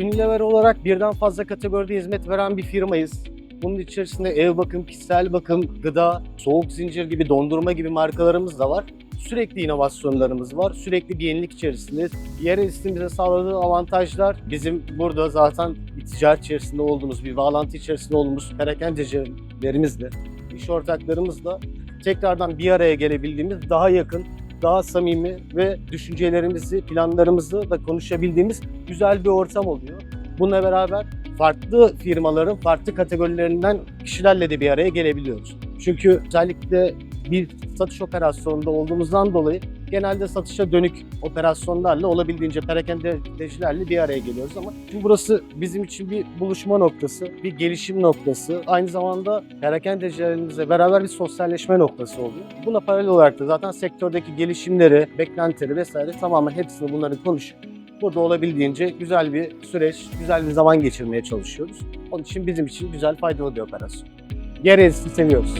Unilever olarak birden fazla kategoride hizmet veren bir firmayız. Bunun içerisinde ev bakım, kişisel bakım, gıda, soğuk zincir gibi, dondurma gibi markalarımız da var. Sürekli inovasyonlarımız var. Sürekli bir yenilik içerisindeyiz. Yerel bize sağladığı avantajlar bizim burada zaten bir ticaret içerisinde olduğumuz, bir bağlantı içerisinde olduğumuz perakendecilerimizle, iş ortaklarımızla tekrardan bir araya gelebildiğimiz daha yakın, daha samimi ve düşüncelerimizi, planlarımızı da konuşabildiğimiz güzel bir ortam oluyor. Bununla beraber farklı firmaların farklı kategorilerinden kişilerle de bir araya gelebiliyoruz. Çünkü özellikle bir satış operasyonunda olduğumuzdan dolayı genelde satışa dönük operasyonlarla olabildiğince perakendecilerle bir araya geliyoruz ama şimdi burası bizim için bir buluşma noktası, bir gelişim noktası. Aynı zamanda perakendecilerimizle beraber bir sosyalleşme noktası oluyor. Buna paralel olarak da zaten sektördeki gelişimleri, beklentileri vesaire tamamen hepsini bunları konuşup burada olabildiğince güzel bir süreç, güzel bir zaman geçirmeye çalışıyoruz. Onun için bizim için güzel, faydalı bir operasyon. Yer seviyoruz.